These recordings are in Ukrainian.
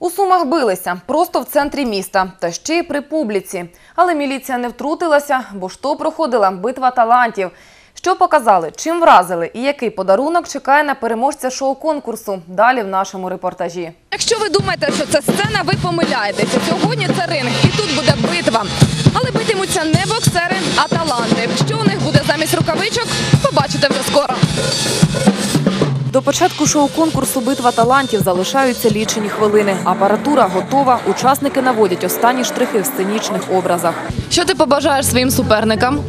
У Сумах билися просто в центрі міста та ще й при публіці. Але міліція не втрутилася, бо ж то проходила битва талантів. Що показали, чим вразили і який подарунок чекає на переможця шоу-конкурсу? Далі в нашому репортажі. Якщо ви думаєте, що це сцена, ви помиляєтеся. Сьогодні це ринг, і тут буде битва. Але битимуться не боксери, а таланти. Що у них буде замість рукавичок, побачите вже скоро. До початку шоу-конкурсу Битва талантів залишаються лічені хвилини. Апаратура готова. Учасники наводять останні штрихи в сценічних образах. Що ти побажаєш своїм суперникам?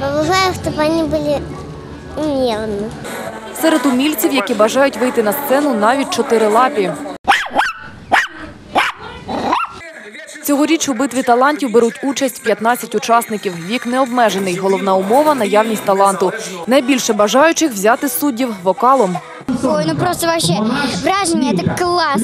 Побажаю, чтобы они были умелыми. Серед умільців, які бажають вийти на сцену, навіть чотирилапі. Цьогоріч у битві талантів беруть участь 15 учасників. Вік не обмежений. Головна умова наявність таланту. Найбільше бажаючих взяти суддів вокалом. Ой, ну просто вообще вражение, это класс.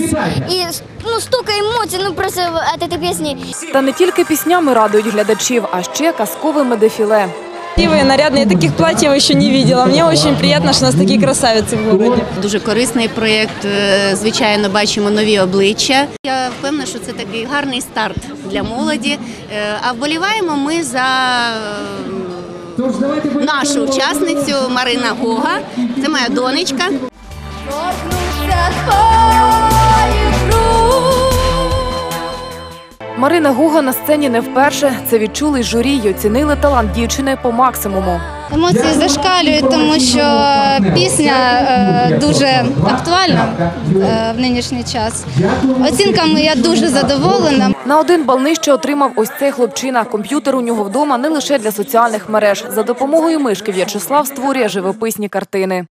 И ну столько эмоций, ну просто от этой песни. Та не тільки піснями радують глядачів, а ще казковими дефіле. Красивые, нарядные. Я таких платьев еще не видела. Мне очень приятно, что у нас такие красавицы в городе. Дуже корисний проєкт. е, Звичайно, бачимо нові обличчя. Я впевнена, що це такий гарний старт для молоді. Е, А вболіваємо ми за е, нашу учасницю Марина Гога. Це моя донечка. Марина Гуга на сцені не вперше. Це відчули журі й оцінили талант дівчини по максимуму. Емоції зашкалюють, тому що пісня е, дуже актуальна е, в нинішній час. Оцінками я дуже задоволена. На один бал нижче отримав ось цей хлопчина. Комп'ютер у нього вдома не лише для соціальних мереж. За допомогою мишки В'ячеслав створює живописні картини.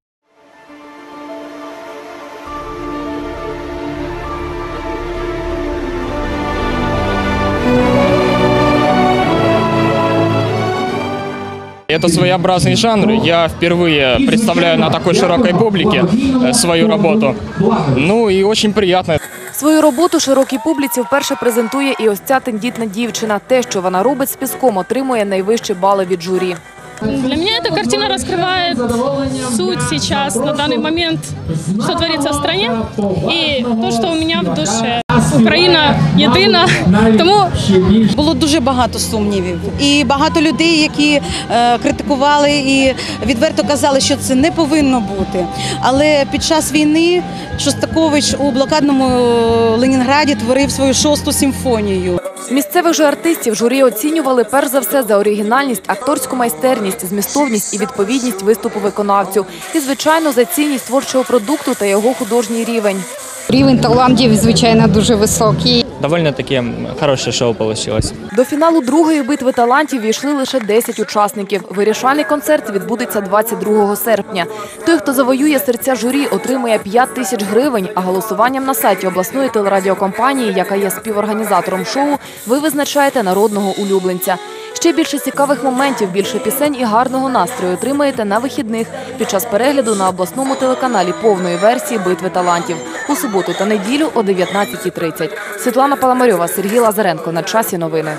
Это своеобразный жанр. Я впервые представляю на такой широкой публике э, свою работу. Ну и очень приятно. Свою роботу широкій публіці вперше презентує і ось ця тендітна дівчина. Те, що вона робить з піском, отримує найвищі бали від журі. Для меня эта картина раскрывает суть сейчас, на данный момент, что творится в стране, и то, что у меня в душе. Україна єдина, тому Було дуже багато сумнівів, і багато людей, які е, критикували і відверто казали, що це не повинно бути. Але під час війни Шостакович у блокадному Ленінграді творив свою шосту симфонію. Місцевих же артистів журі оцінювали перш за все за оригінальність, акторську майстерність, змістовність і відповідність виступу виконавцю. І, звичайно, за цінність творчого продукту та його художній рівень. Рівень талантів, звичайно, дуже високий. Довольно-таки хорошее шоу получилось. До фіналу другої битви талантів війшли лише 10 учасників. Вирішальний концерт відбудеться 22 серпня. Той, хто завоює серця журі, отримує 5 тисяч гривень. А голосуванням на сайті обласної телерадіокомпанії, яка є співорганізатором шоу, ви визначаєте народного улюбленця. Ще більше цікавих моментів, більше пісень і гарного настрою отримаєте на вихідних під час перегляду на обласному телеканалі повної версії битви талантів у суботу та неділю о 19.30. Світлана Паламарьова, Сергій Лазаренко. На часі новини.